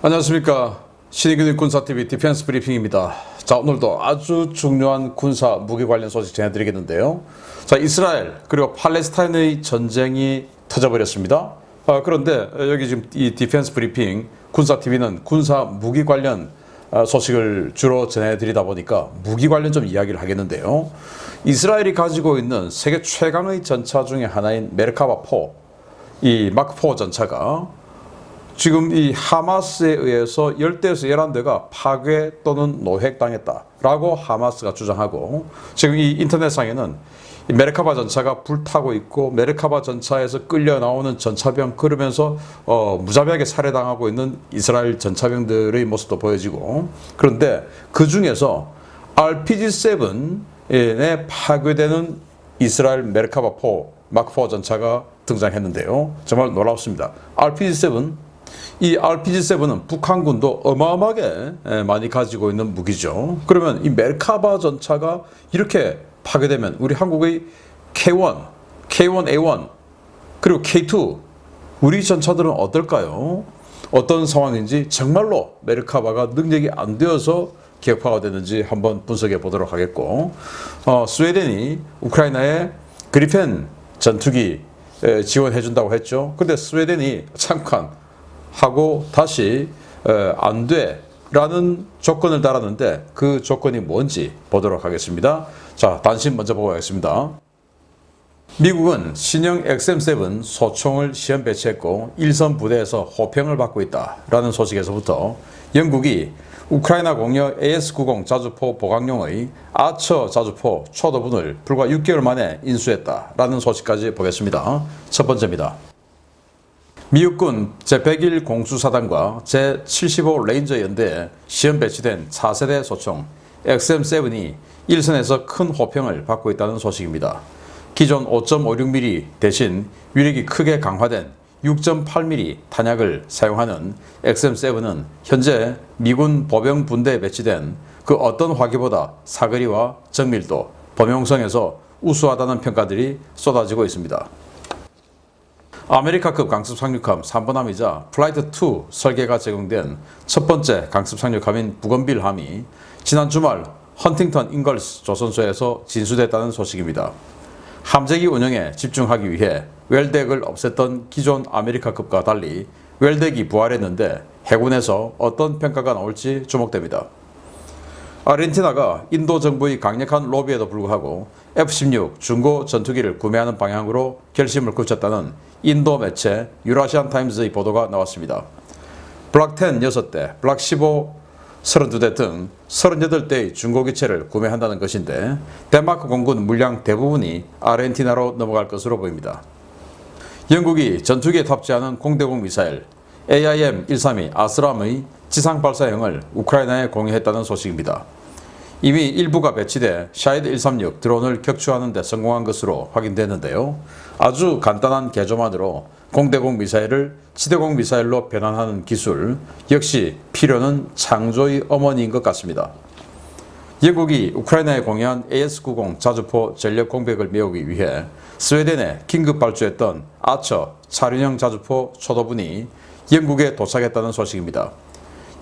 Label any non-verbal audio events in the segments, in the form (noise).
안녕하십니까. 신의균 군사TV 디펜스 브리핑입니다. 자 오늘도 아주 중요한 군사 무기 관련 소식 전해드리겠는데요. 자 이스라엘 그리고 팔레스타인의 전쟁이 터져버렸습니다. 아, 그런데 여기 지금 이 디펜스 브리핑 군사TV는 군사 무기 관련 아, 소식을 주로 전해드리다 보니까 무기 관련 좀 이야기를 하겠는데요. 이스라엘이 가지고 있는 세계 최강의 전차 중에 하나인 메르카바 4 이 마크 4 전차가 지금 이 하마스에 의해서 10대에서 11대가 파괴 또는 노획당했다라고 하마스가 주장하고 지금 이 인터넷상에는 이 메르카바 전차가 불타고 있고 메르카바 전차에서 끌려 나오는 전차병 그러면서 어, 무자비하게 살해당하고 있는 이스라엘 전차병들의 모습도 보여지고 그런데 그 중에서 RPG-7에 파괴되는 이스라엘 메르카바 4 마크 4 전차가 등장했는데요. 정말 놀랍습니다. RPG-7 이 RPG-7은 북한군도 어마어마하게 에, 많이 가지고 있는 무기죠. 그러면 이 멜카바 전차가 이렇게 파괴되면 우리 한국의 K1, K1A1 그리고 K2 우리 전차들은 어떨까요? 어떤 상황인지 정말로 메르카바가 능력이 안 되어서 격파가 되는지 한번 분석해 보도록 하겠고 어, 스웨덴이 우크라이나에 그리펜 전투기 에, 지원해 준다고 했죠. 근데 스웨덴이 잠깐 하고 다시 에, 안 돼 라는 조건을 달았는데 그 조건이 뭔지 보도록 하겠습니다. 자, 단신 먼저 보고 가겠습니다. 미국은 신형 XM7 소총을 시험 배치했고 일선 부대에서 호평을 받고 있다라는 소식에서부터 영국이 우크라이나 공격 AS-90 자주포 보강용의 아처 자주포 초도분을 불과 6개월 만에 인수했다라는 소식까지 보겠습니다. 첫 번째입니다. 미국군 제101 공수사단과 제75 레인저 연대에 시험 배치된 4세대 소총 XM7이 일선에서 큰 호평을 받고 있다는 소식입니다. 기존 5.56mm 대신 위력이 크게 강화된 6.8mm 탄약을 사용하는 XM7은 현재 미군 보병 분대에 배치된 그 어떤 화기보다 사거리와 정밀도, 범용성에서 우수하다는 평가들이 쏟아지고 있습니다. 아메리카급 강습 상륙함 3번함이자 플라이트 2 설계가 제공된 첫 번째 강습 상륙함인 부건빌함이 지난 주말 헌팅턴 잉걸스 조선소에서 진수됐다는 소식입니다. 함재기 운영에 집중하기 위해 웰덱을 없앴던 기존 아메리카급과 달리 웰덱이 부활했는데 해군에서 어떤 평가가 나올지 주목됩니다. 아르헨티나가 인도 정부의 강력한 로비에도 불구하고 F-16 중고 전투기를 구매하는 방향으로 결심을 굳혔다는 인도 매체 유라시안 타임즈의 보도가 나왔습니다. 블락 10 6대, 블락 15 32대 등 38대의 중고기체를 구매한다는 것인데 덴마크 공군 물량 대부분이 아르헨티나로 넘어갈 것으로 보입니다. 영국이 전투기에 탑재하는 공대공 미사일 AIM-132 아스람의 지상 발사형을 우크라이나에 공유했다는 소식입니다. 이미 일부가 배치돼 샤이드 136 드론을 격추하는 데 성공한 것으로 확인됐는데요. 아주 간단한 개조만으로 공대공 미사일을 지대공 미사일로 변환하는 기술 역시 필요는 창조의 어머니인 것 같습니다. 영국이 우크라이나에 공유한 AS-90 자주포 전력 공백을 메우기 위해 스웨덴에 긴급 발주했던 아처 차륜형 자주포 초도분이 영국에 도착했다는 소식입니다.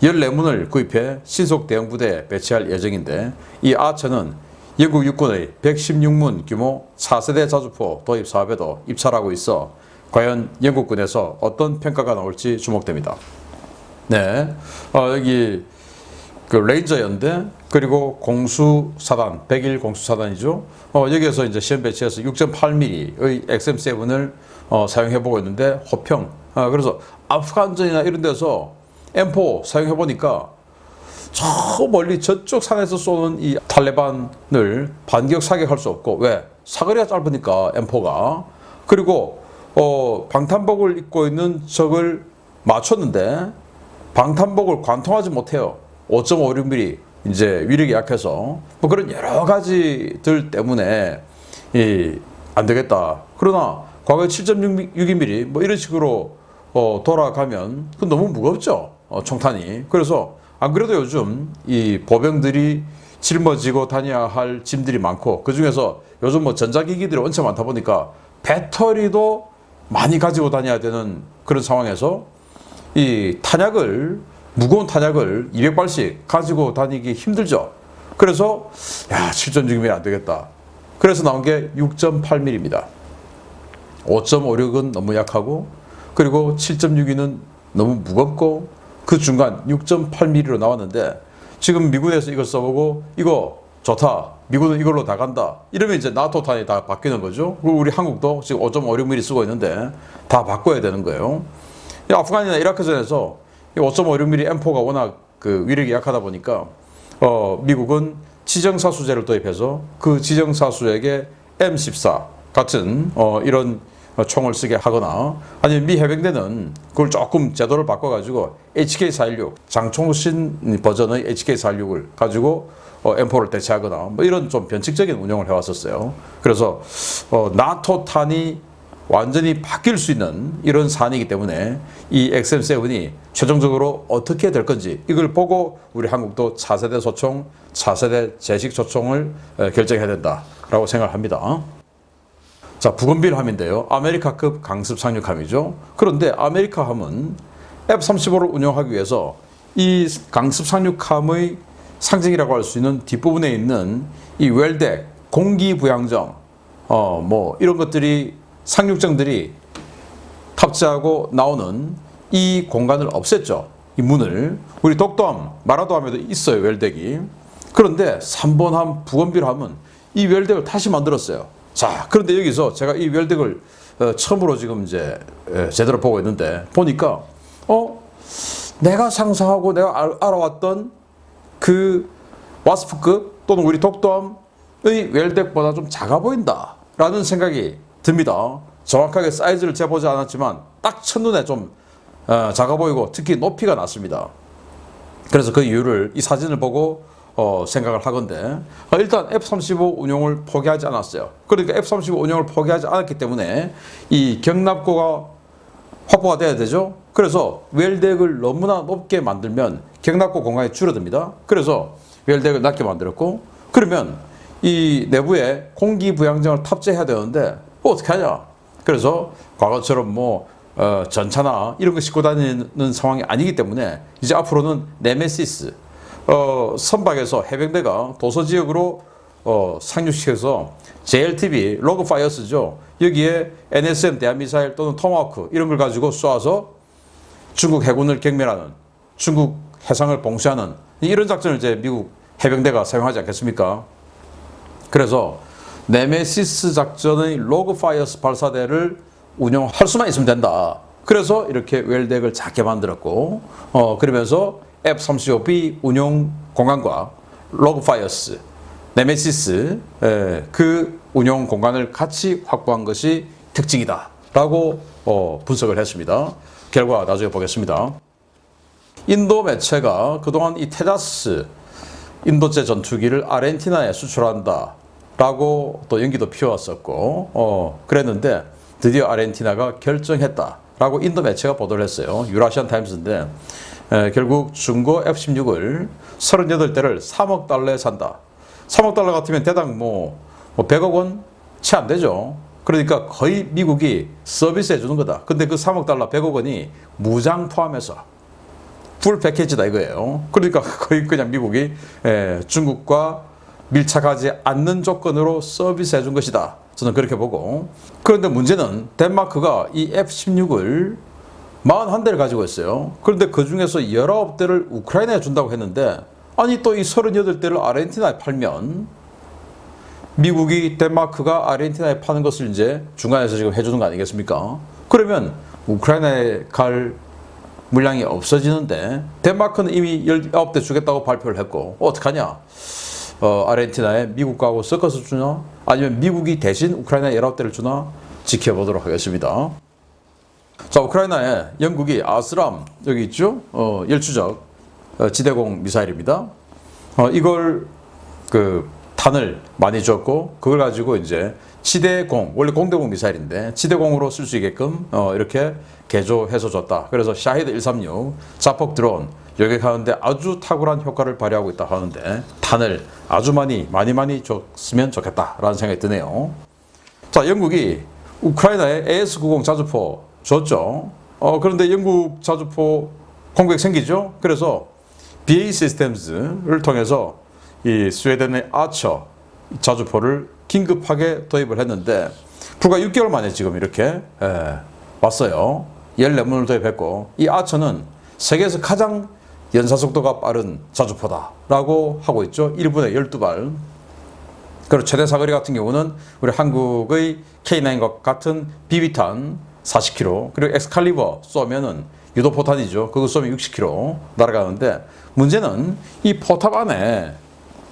14문을 구입해 신속 대형 부대에 배치할 예정인데 이 아처는 영국 육군의 116문 규모 4세대 자주포 도입 사업에도 입찰하고 있어 과연 영국군에서 어떤 평가가 나올지 주목됩니다. 네, 어, 여기 그 레인저 연대 그리고 공수사단 101 공수사단이죠. 어, 여기에서 이제 시험 배치해서 6.8mm의 XM7을 어, 사용해 보고 있는데 호평. 어, 그래서 아프간전이나 이런 데서 M4 사용해 보니까 저 멀리 저쪽 산에서 쏘는 이 탈레반을 반격 사격할 수 없고 왜 사거리가 짧으니까 M4가 그리고 어, 방탄복을 입고 있는 적을 맞췄는데 방탄복을 관통하지 못해요. 5.56mm 이제 위력이 약해서 뭐 그런 여러 가지들 때문에 이 안 되겠다. 그러나 과거 7.62mm 뭐 이런 식으로 어, 돌아가면 그 너무 무겁죠. 어, 총탄이. 그래서 안 그래도 요즘 이 보병들이 짊어지고 다녀야 할 짐들이 많고 그 중에서 요즘 뭐 전자기기들이 엄청 많다 보니까 배터리도 많이 가지고 다녀야 되는 그런 상황에서 이 탄약을 무거운 탄약을 200발씩 가지고 다니기 힘들죠. 그래서 야 7.6mm 안 되겠다. 그래서 나온 게 6.8mm입니다. 5.56은 너무 약하고 그리고 7.62는 너무 무겁고 그 중간 6.8mm로 나왔는데 지금 미군에서 이걸 써보고 이거 좋다. 미군은 이걸로 다 간다. 이러면 이제 나토 탄이 다 바뀌는 거죠. 그리고 우리 한국도 지금 5.56mm 쓰고 있는데 다 바꿔야 되는 거예요. 이 아프간이나 이라크전에서 5.56mm M4가 워낙 그 위력이 약하다 보니까 어, 미국은 지정사수제를 도입해서 그 지정사수에게 M14 같은 어, 이런 총을 쓰게 하거나 아니면 미 해병대는 그걸 조금 제도를 바꿔가지고 HK416 장총신 버전의 HK416을 가지고 어, M4를 대체하거나 뭐 이런 좀 변칙적인 운영을 해왔었어요. 그래서 어, 나토 탄이 완전히 바뀔 수 있는 이런 사안이기 때문에 이 XM7이 최종적으로 어떻게 될 건지 이걸 보고 우리 한국도 차세대 소총, 차세대 제식 소총을 에, 결정해야 된다라고 생각합니다. 자, 부건빌함인데요. 아메리카급 강습 상륙함이죠. 그런데 아메리카 함은 F-35를 운영하기 위해서 이 강습 상륙함의 상징이라고 할 수 있는 뒷부분에 있는 이 웰덱, 공기부양정, 어, 뭐 이런 것들이 상륙정들이 탑재하고 나오는 이 공간을 없앴죠. 이 문을. 우리 독도함, 마라도함에도 있어요, 웰덱이. 그런데 3번함, 부건빌함은 이 웰덱을 다시 만들었어요. 자, 그런데 여기서 제가 이 웰덱을 어, 처음으로 지금 이제 에, 제대로 보고 있는데 보니까 어 내가 상상하고 내가 알, 알아왔던 그 와스프급 또는 우리 독도함의 웰덱보다 좀 작아 보인다라는 생각이 듭니다. 정확하게 사이즈를 재보지 않았지만 딱 첫눈에 좀 어, 작아 보이고 특히 높이가 낮습니다. 그래서 그 이유를 이 사진을 보고 어, 생각을 하건데 어, 일단 F-35 운용을 포기하지 않았어요. 그러니까 F-35 운용을 포기하지 않았기 때문에 이 경납고가 확보가 돼야 되죠. 그래서 웰덱을 너무나 높게 만들면 경납고 공간이 줄어듭니다. 그래서 웰덱을 낮게 만들었고 그러면 이 내부에 공기 부양정을 탑재해야 되는데 뭐 어떻게 하냐? 그래서 과거처럼 뭐 어, 전차나 이런 거 싣고 다니는 상황이 아니기 때문에 이제 앞으로는 네메시스 어, 선박에서 해병대가 도서 지역으로 어, 상륙시켜서 JLTV 로그 파이어스죠. 여기에 NSM 대한미사일 또는 토마호크 이런 걸 가지고 쏴서 중국 해군을 경멸하는 중국 해상을 봉쇄하는 이런 작전을 이제 미국 해병대가 사용하지 않겠습니까? 그래서 네메시스 작전의 로그 파이어스 발사대를 운영할 수만 있으면 된다. 그래서 이렇게 웰덱을 작게 만들었고, 어, 그러면서 F-35B 운용 공간과 로그 파이어스, 네메시스, 에, 그 운용 공간을 같이 확보한 것이 특징이다. 라고 어, 분석을 했습니다. 결과 나중에 보겠습니다. 인도 매체가 그동안 이 테자스 인도제 전투기를 아르헨티나에 수출한다. 라고 또 연기도 피워왔었고, 어, 그랬는데 드디어 아르헨티나가 결정했다. 라고 인도 매체가 보도를 했어요. 유라시안 타임스인데, 에, 결국 중고 F-16을 38대를 3억 달러에 산다. 3억 달러 같으면 대당 뭐, 뭐 100억 원 채 안 되죠. 그러니까 거의 미국이 서비스해 주는 거다. 근데 그 3억 달러 100억 원이 무장 포함해서 풀 패키지다 이거예요. 그러니까 (laughs) 거의 그냥 미국이 에, 중국과 밀착하지 않는 조건으로 서비스해 준 것이다. 저는 그렇게 보고. 그런데 문제는 덴마크가 이 F-16을 41대를 가지고 있어요. 그런데 그 중에서 19대를 우크라이나에 준다고 했는데 아니 또 이 38대를 아르헨티나에 팔면 미국이 덴마크가 아르헨티나에 파는 것을 이제 중간에서 지금 해주는 거 아니겠습니까? 그러면 우크라이나에 갈 물량이 없어지는데 덴마크는 이미 19대 주겠다고 발표를 했고 어떡하냐? 어, 아르헨티나에 미국하고 섞어서 주나? 아니면 미국이 대신 우크라이나에 19대를 주나? 지켜보도록 하겠습니다. 자, 우크라이나에 영국이 아스람 여기 있죠? 어, 열추적 어, 지대공 미사일입니다. 어, 이걸 그 탄을 많이 줬고 그걸 가지고 이제 지대공 원래 공대공 미사일인데 지대공으로 쓸 수 있게끔 어, 이렇게 개조해서 줬다. 그래서 샤히드 136 자폭 드론 요격하는데 아주 탁월한 효과를 발휘하고 있다 하는데 탄을 아주 많이 많이 많이 줬으면 좋겠다라는 생각이 드네요. 자, 영국이 우크라이나에 AS-90 자주포 줬죠. 어, 그런데 영국 자주포 공백 생기죠. 그래서 BA 시스템즈를 통해서 이 스웨덴의 아처 자주포를 긴급하게 도입을 했는데 불과 6개월 만에 지금 이렇게 예, 왔어요. 14문을 도입했고 이 아처는 세계에서 가장 연사 속도가 빠른 자주포다라고 하고 있죠. 1분에 12발. 그리고 최대 사거리 같은 경우는 우리 한국의 K9과 같은 비비탄 40km 그리고 엑스칼리버 쏘면은 유도 포탄이죠. 그거 쏘면 60km 날아가는데 문제는 이 포탑 안에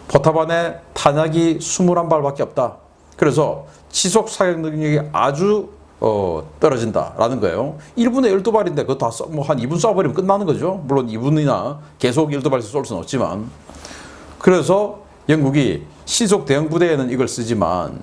포탑 안에 탄약이 21발밖에 없다. 그래서 지속 사격 능력이 아주 어, 떨어진다라는 거예요. 1분에 12발인데 그거 다뭐한 2분 쏴버리면 끝나는 거죠. 물론 2분이나 계속 12발씩 쏠 수는 없지만. 그래서 영국이 신속 대형 부대에는 이걸 쓰지만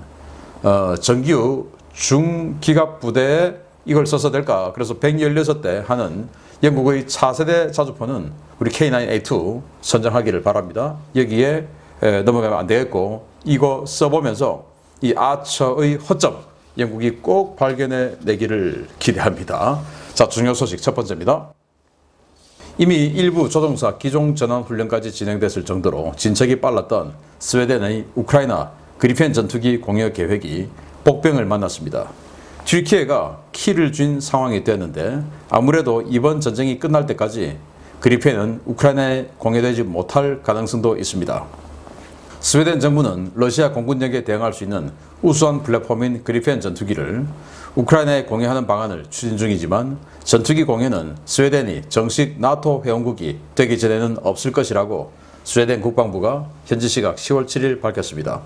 어, 정규 중기갑 부대에 이걸 써서 될까? 그래서 116대 하는 영국의 차세대 자주포는 우리 K9A2 선정하기를 바랍니다. 여기에 에, 넘어가면 안 되겠고 이거 써보면서 이 아처의 허점 영국이 꼭 발견해 내기를 기대합니다. 자, 중요 소식 첫 번째입니다. 이미 일부 조종사 기종 전환 훈련까지 진행됐을 정도로 진척이 빨랐던 스웨덴의 우크라이나 그리펜 전투기 공여 계획이 복병을 만났습니다. 튀르키예가 키를 쥔 상황이 되었는데 아무래도 이번 전쟁이 끝날 때까지 그리펜은 우크라이나에 공여되지 못할 가능성도 있습니다. 스웨덴 정부는 러시아 공군력에 대응할 수 있는 우수한 플랫폼인 그리펜 전투기를 우크라이나에 공유하는 방안을 추진 중이지만 전투기 공유는 스웨덴이 정식 나토 회원국이 되기 전에는 없을 것이라고 스웨덴 국방부가 현지 시각 10월 7일 밝혔습니다.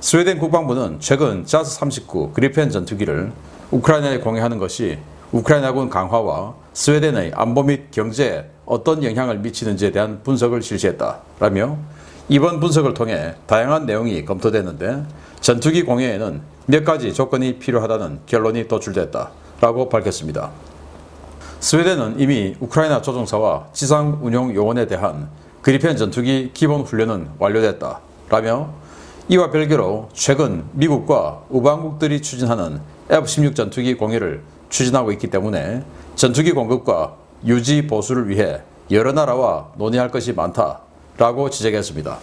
스웨덴 국방부는 최근 자스 39 그리펜 전투기를 우크라이나에 공유하는 것이 우크라이나군 강화와 스웨덴의 안보 및 경제에 어떤 영향을 미치는지에 대한 분석을 실시했다라며 이번 분석을 통해 다양한 내용이 검토됐는데 전투기 공유에는 몇 가지 조건이 필요하다는 결론이 도출됐다라고 밝혔습니다. 스웨덴은 이미 우크라이나 조종사와 지상 운용 요원에 대한 그리펜 전투기 기본 훈련은 완료됐다라며 이와 별개로 최근 미국과 우방국들이 추진하는 F-16 전투기 공유를 추진하고 있기 때문에 전투기 공급과 유지 보수를 위해 여러 나라와 논의할 것이 많다라고 지적했습니다.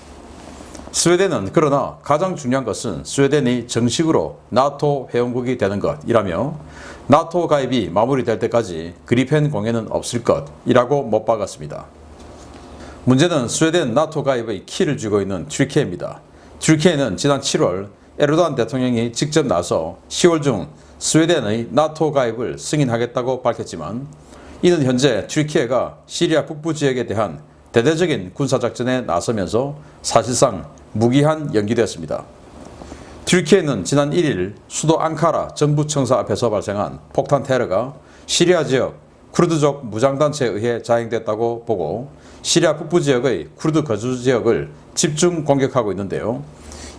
스웨덴은 그러나 가장 중요한 것은 스웨덴이 정식으로 나토 회원국이 되는 것이라며 나토 가입이 마무리될 때까지 그리펜 공연은 없을 것이라고 못 박았습니다. 문제는 스웨덴 나토 가입의 키를 쥐고 있는 튀르키예입니다. 튀르키예는 지난 7월 에르도안 대통령이 직접 나서 10월 중 스웨덴의 나토 가입을 승인하겠다고 밝혔지만 이는 현재 튀르키예가 시리아 북부 지역에 대한 대대적인 군사작전에 나서면서 사실상 무기한 연기되었습니다. 튀르키예는 지난 1일 수도 앙카라 정부청사 앞에서 발생한 폭탄 테러가 시리아 지역 쿠르드족 무장단체에 의해 자행됐다고 보고 시리아 북부 지역의 쿠르드 거주 지역을 집중 공격하고 있는데요.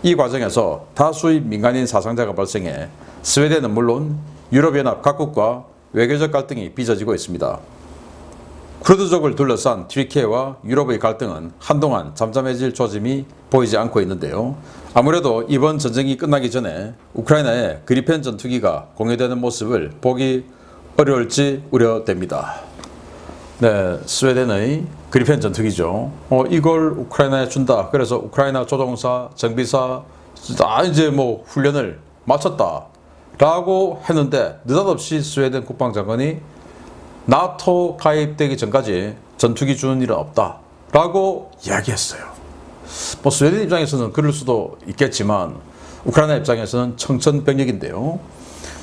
이 과정에서 다수의 민간인 사상자가 발생해 스웨덴은 물론 유럽연합 각국과 외교적 갈등이 빚어지고 있습니다. 쿠르드족을 둘러싼 튀르키예와 유럽의 갈등은 한동안 잠잠해질 조짐이 보이지 않고 있는데요. 아무래도 이번 전쟁이 끝나기 전에 우크라이나에 그리펜 전투기가 공유되는 모습을 보기 어려울지 우려됩니다. 네, 스웨덴의 그리펜 전투기죠. 어, 이걸 우크라이나에 준다. 그래서 우크라이나 조종사, 정비사 다 이제 뭐 훈련을 마쳤다 라고 했는데 느닷없이 스웨덴 국방장관이 나토 가입되기 전까지 전투기 주는 일은 없다 라고 이야기했어요. 뭐 스웨덴 입장에서는 그럴 수도 있겠지만 우크라이나 입장에서는 청천벽력인데요.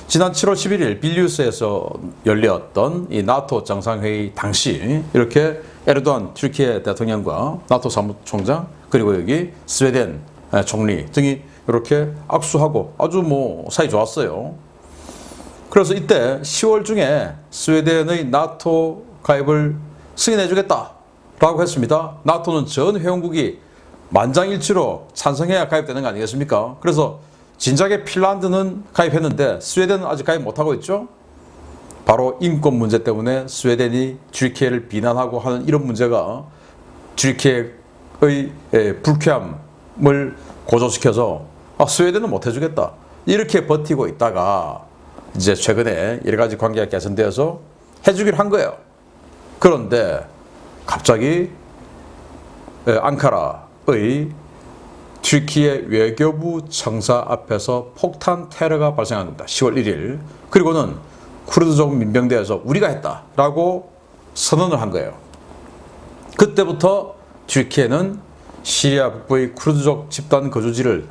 지난 7월 11일 빌리우스에서 열렸던 이 나토 정상회의 당시 이렇게 에르도안 튀르키예 대통령과 나토 사무총장 그리고 여기 스웨덴 총리 등이 이렇게 악수하고 아주 뭐 사이 좋았어요. 그래서 이때 10월 중에 스웨덴의 나토 가입을 승인해 주겠다라고 했습니다. 나토는 전 회원국이 만장일치로 찬성해야 가입되는 거 아니겠습니까? 그래서 진작에 핀란드는 가입했는데 스웨덴은 아직 가입 못하고 있죠. 바로 인권 문제 때문에 스웨덴이 튀르키예를 비난하고 하는 이런 문제가 튀르키예의 불쾌함을 고조시켜서 아, 스웨덴은 못 해주겠다 이렇게 버티고 있다가 이제 최근에 여러 가지 관계가 개선되어서 해주기로 한 거예요. 그런데 갑자기 에, 앙카라의 튀르키예 외교부 청사 앞에서 폭탄 테러가 발생한 겁니다. 10월 1일. 그리고는 쿠르드족 민병대에서 우리가 했다라고 선언을 한 거예요. 그때부터 튀르키예는 시리아 북부의 쿠르드족 집단 거주지를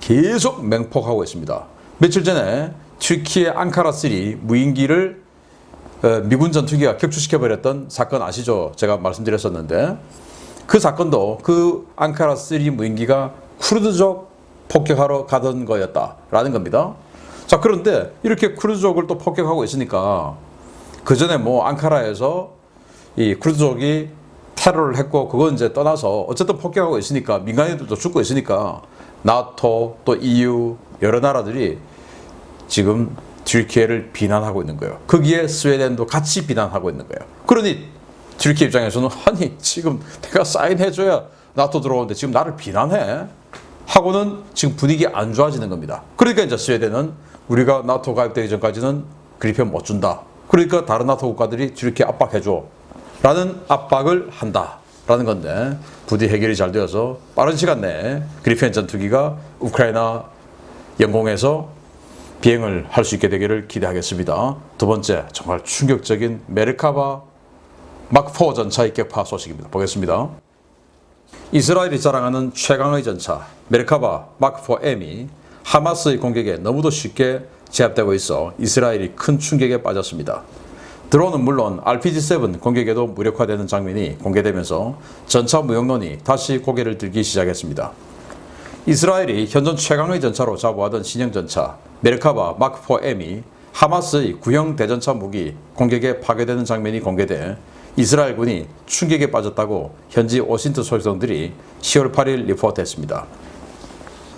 계속 맹폭하고 있습니다. 며칠 전에 튀르키예 앙카라 3 무인기를 어, 미군 전투기가 격추시켜 버렸던 사건 아시죠? 제가 말씀드렸었는데 그 사건도 그 앙카라 3 무인기가 쿠르드족 폭격하러 가던 거였다라는 겁니다. 자 그런데 이렇게 쿠르드족을 또 폭격하고 있으니까 그 전에 뭐 앙카라에서 이 쿠르드족이 테러를 했고 그건 이제 떠나서 어쨌든 폭격하고 있으니까 민간인들도 죽고 있으니까 나토 또 EU 여러 나라들이 지금 튀르키예를 비난하고 있는 거예요. 거기에 스웨덴도 같이 비난하고 있는 거예요. 그러니 튀르키예 입장에서는 (laughs) 아니 지금 내가 사인해줘야 나토 들어오는데 지금 나를 비난해 하고는 지금 분위기 안 좋아지는 겁니다. 그러니까 이제 스웨덴은 우리가 나토 가입되기 전까지는 그리펜 못 준다. 그러니까 다른 나토 국가들이 튀르키예 압박해줘. 라는 압박을 한다 라는 건데 부디 해결이 잘 되어서 빠른 시간 내에 그리펜 전투기가 우크라이나 영공에서 비행을 할 수 있게 되기를 기대하겠습니다. 두 번째 정말 충격적인 메르카바 마크4 전차의 격파 소식입니다. 보겠습니다. 이스라엘이 자랑하는 최강의 전차 메르카바 마크4M이 하마스의 공격에 너무도 쉽게 제압되고 있어 이스라엘이 큰 충격에 빠졌습니다. 드론은 물론 RPG-7 공격에도 무력화되는 장면이 공개되면서 전차 무용론이 다시 고개를 들기 시작했습니다. 이스라엘이 현존 최강의 전차로 자부하던 신형 전차 메르카바 마크4M이 하마스의 구형 대전차 무기 공격에 파괴되는 장면이 공개돼 이스라엘군이 충격에 빠졌다고 현지 오신트 소식통들이 10월 8일 리포트했습니다.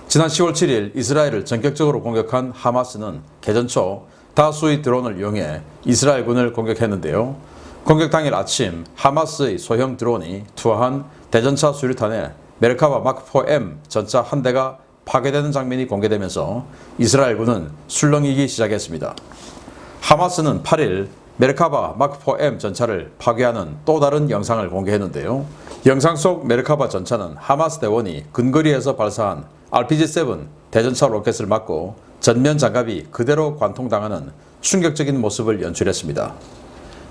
지난 10월 7일 이스라엘을 전격적으로 공격한 하마스는 개전 초 다수의 드론을 이용해 이스라엘군을 공격했는데요. 공격 당일 아침 하마스의 소형 드론이 투하한 대전차 수류탄에 메르카바 마크4M 전차 한 대가 파괴되는 장면이 공개되면서 이스라엘군은 술렁이기 시작했습니다. 하마스는 8일 메르카바 마크4M 전차를 파괴하는 또 다른 영상을 공개했는데요. 영상 속 메르카바 전차는 하마스 대원이 근거리에서 발사한 RPG-7 대전차 로켓을 맞고 전면 장갑이 그대로 관통당하는 충격적인 모습을 연출했습니다.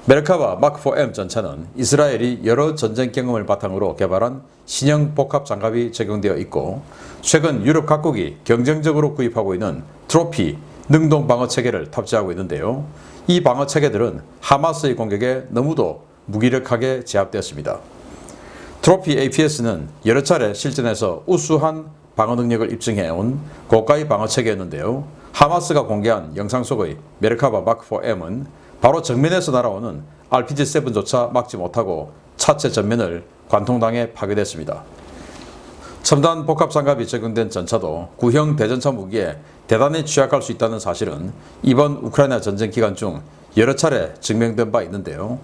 메르카바 마크4M 전차는 이스라엘이 여러 전쟁 경험을 바탕으로 개발한 신형 복합 장갑이 적용되어 있고 최근 유럽 각국이 경쟁적으로 구입하고 있는 트로피 능동 방어 체계를 탑재하고 있는데요. 이 방어 체계들은 하마스의 공격에 너무도 무기력하게 제압되었습니다. 트로피 APS는 여러 차례 실전에서 우수한 방어 능력을 입증해온 고가의 방어 체계였는데요. 하마스가 공개한 영상 속의 메르카바 마크4M은 바로 정면에서 날아오는 RPG-7조차 막지 못하고 차체 전면을 관통당해 파괴됐습니다. 첨단 복합 장갑이 적용된 전차도 구형 대전차 무기에 대단히 취약할 수 있다는 사실은 이번 우크라이나 전쟁 기간 중 여러 차례 증명된 바 있는데요.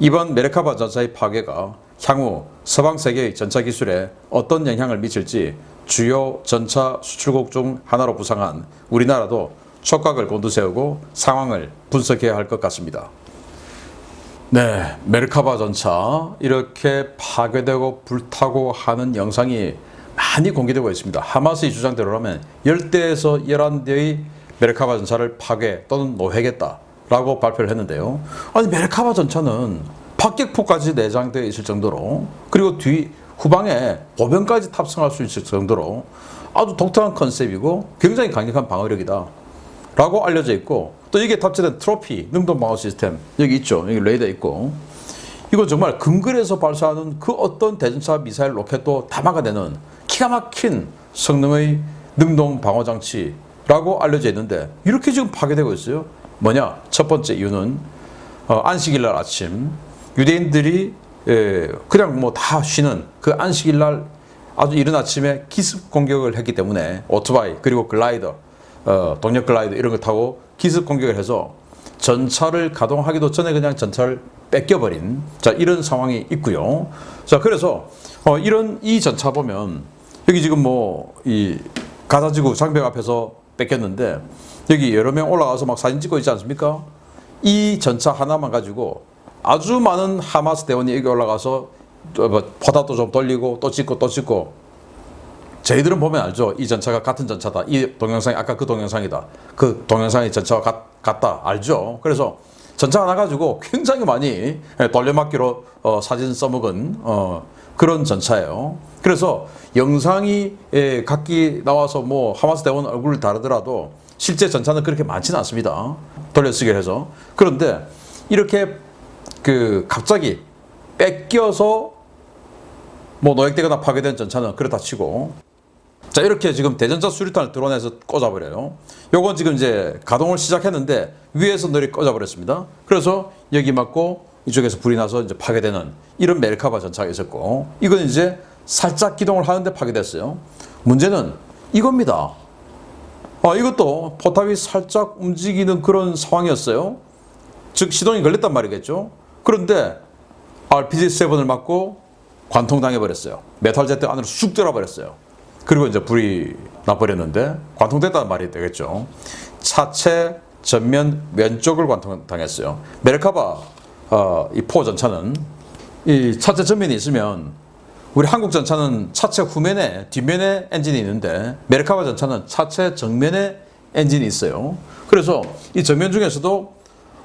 이번 메르카바 전차의 파괴가 향후 서방 세계의 전차 기술에 어떤 영향을 미칠지 주요 전차 수출국 중 하나로 부상한 우리나라도 촉각을 곤두세우고 상황을 분석해야 할 것 같습니다. 네, 메르카바 전차 이렇게 파괴되고 불타고 하는 영상이 많이 공개되고 있습니다. 하마스의 주장대로라면 10대에서 11대의 메르카바 전차를 파괴 또는 노획했다라고 발표를 했는데요. 아니 메르카바 전차는 박격포까지 내장되어 있을 정도로 그리고 뒤 후방에 보병까지 탑승할 수 있을 정도로 아주 독특한 컨셉이고 굉장히 강력한 방어력이다. 라고 알려져 있고 또 이게 탑재된 트로피 능동 방어 시스템 여기 있죠. 여기 레이더 있고 이거 정말 근거리에서 발사하는 그 어떤 대전차 미사일 로켓도 다 막아내는 기가 막힌 성능의 능동 방어 장치라고 알려져 있는데 이렇게 지금 파괴되고 있어요. 뭐냐? 첫 번째 이유는 어, 안식일 날 아침 유대인들이 예, 그냥 뭐 다 쉬는 그 안식일 날 아주 이른 아침에 기습 공격을 했기 때문에 오토바이 그리고 글라이더 어, 동력 글라이더 이런 거 타고 기습 공격을 해서 전차를 가동하기도 전에 그냥 전차를 뺏겨버린 자 이런 상황이 있고요. 자 그래서 어, 이런 이 전차 보면 여기 지금 뭐 이 가자지구 장벽 앞에서 뺏겼는데 여기 여러 명 올라가서 막 사진 찍고 있지 않습니까? 이 전차 하나만 가지고 아주 많은 하마스 대원이 여기 올라가서 또뭐 포탑도 좀 돌리고 또 찍고 또 찍고 저희들은 보면 알죠. 이 전차가 같은 전차다. 이 동영상이 아까 그 동영상이다. 그 동영상이 전차와 같, 같다. 알죠. 그래서 전차 하나 가지고 굉장히 많이 예, 돌려막기로 어, 사진 써먹은 어, 그런 전차예요. 그래서 영상이 예, 각기 나와서 뭐 하마스 대원 얼굴을 다르더라도 실제 전차는 그렇게 많지는 않습니다. 돌려쓰기를 해서. 그런데 이렇게 그 갑자기 뺏겨서 뭐 노획되거나 파괴된 전차는 그렇다 치고 자 이렇게 지금 대전차 수류탄을 드론에서 꽂아버려요. 요건 지금 이제 가동을 시작했는데 위에서 널리 꽂아버렸습니다. 그래서 여기 맞고 이쪽에서 불이 나서 이제 파괴되는 이런 메르카바 전차가 있었고 이건 이제 살짝 기동을 하는데 파괴됐어요. 문제는 이겁니다. 아, 이것도 포탑이 살짝 움직이는 그런 상황이었어요. 즉 시동이 걸렸단 말이겠죠. 그런데 RPG-7을 맞고 관통당해 버렸어요. 메탈 제트 안으로 쑥 들어 버렸어요. 그리고 이제 불이 나버렸는데 관통됐다는 말이 되겠죠. 차체 전면 왼쪽을 관통당했어요. 메르카바 어, 이 포 전차는 이 차체 전면이 있으면 우리 한국 전차는 차체 후면에 뒷면에 엔진이 있는데 메르카바 전차는 차체 정면에 엔진이 있어요. 그래서 이 정면 중에서도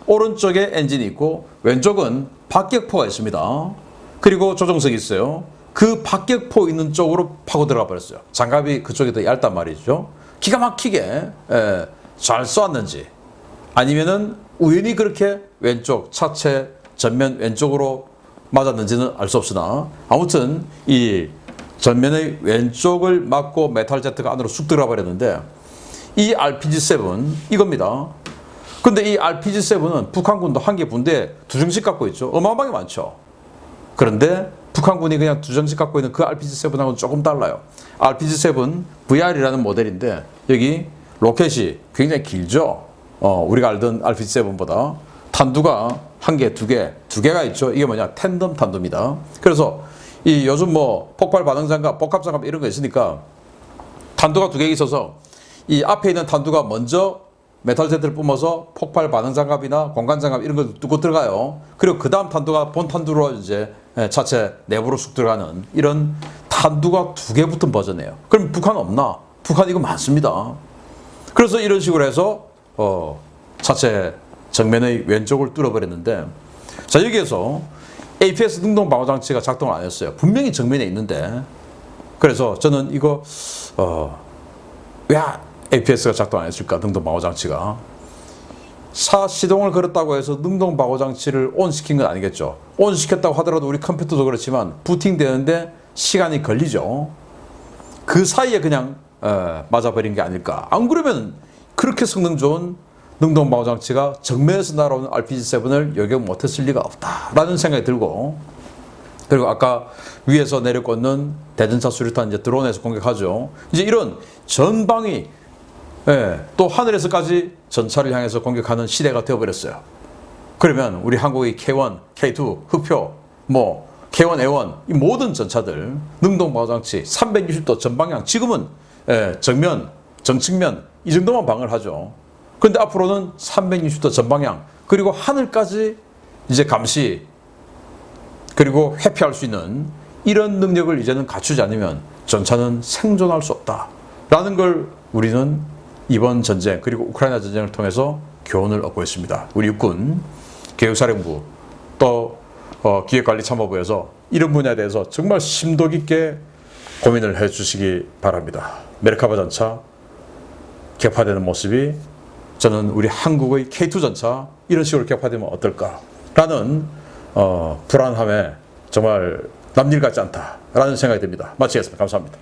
오른쪽에 엔진이 있고 왼쪽은 박격포가 있습니다. 그리고 조종석이 있어요. 그 박격포 있는 쪽으로 파고 들어가 버렸어요. 장갑이 그쪽이 더 얇단 말이죠. 기가 막히게 예, 잘 쏘았는지 아니면은 우연히 그렇게 왼쪽 차체 전면 왼쪽으로 맞았는지는 알 수 없으나 아무튼 이 전면의 왼쪽을 맞고 메탈 제트가 안으로 쑥 들어가 버렸는데 이 RPG-7 이겁니다. 근데 이 RPG-7은 북한군도 한 개 분대 두 정씩 갖고 있죠. 어마어마하게 많죠. 그런데 북한군이 그냥 두 정씩 갖고 있는 그 RPG-7하고는 조금 달라요. RPG-7 VR이라는 모델인데 여기 로켓이 굉장히 길죠. 어, 우리가 알던 RPG-7보다 탄두가 한 개, 두 개, 두 개가 있죠. 이게 뭐냐? 텐덤 탄두입니다. 그래서 이 요즘 뭐 폭발 반응 장갑, 복합 장갑 이런 거 있으니까 탄두가 두 개 있어서 이 앞에 있는 탄두가 먼저 메탈 제트를 뿜어서 폭발 반응 장갑이나 공간 장갑 이런 걸 뚫고 들어가요. 그리고 그 다음 탄두가 본 탄두로 이제 예, 차체 내부로 쑥 들어가는 이런 탄두가 두 개 붙은 버전이에요. 그럼 북한 없나? 북한 이거 많습니다. 그래서 이런 식으로 해서 어, 차체 정면의 왼쪽을 뚫어버렸는데 자 여기에서 APS 능동 방어 장치가 작동을 안 했어요. 분명히 정면에 있는데 그래서 저는 이거 어, 왜 APS가 작동 안 했을까? 능동 방어 장치가 차 시동을 걸었다고 해서 능동 방어 장치를 온 시킨 건 아니겠죠. 온 시켰다고 하더라도 우리 컴퓨터도 그렇지만 부팅 되는데 시간이 걸리죠. 그 사이에 그냥 어, 맞아버린 게 아닐까. 안 그러면 그렇게 성능 좋은 능동 방어 장치가 정면에서 날아오는 RPG-7을 요격 못했을 리가 없다라는 생각이 들고 그리고 아까 위에서 내려꽂는 대전차 수류탄 이제 드론에서 공격하죠. 이제 이런 전방위 예, 또 하늘에서까지 전차를 향해서 공격하는 시대가 되어버렸어요. 그러면 우리 한국의 K1, K2, 흑표, 뭐 K1, A1 이 모든 전차들 능동 방어 장치 360도 전방향 지금은 예, 정면, 정측면 이 정도만 방어를 하죠. 그런데 앞으로는 360도 전방향 그리고 하늘까지 이제 감시 그리고 회피할 수 있는 이런 능력을 이제는 갖추지 않으면 전차는 생존할 수 없다라는 걸 우리는 이번 전쟁 그리고 우크라이나 전쟁을 통해서 교훈을 얻고 있습니다. 우리 육군 계획사령부 또 어, 기획관리참모부에서 이런 분야에 대해서 정말 심도 깊게 고민을 해주시기 바랍니다. 메르카바 전차 격파되는 모습이 저는 우리 한국의 K2 전차 이런 식으로 격파되면 어떨까라는 어, 불안함에 정말 남일 같지 않다라는 생각이 듭니다. 마치겠습니다. 감사합니다.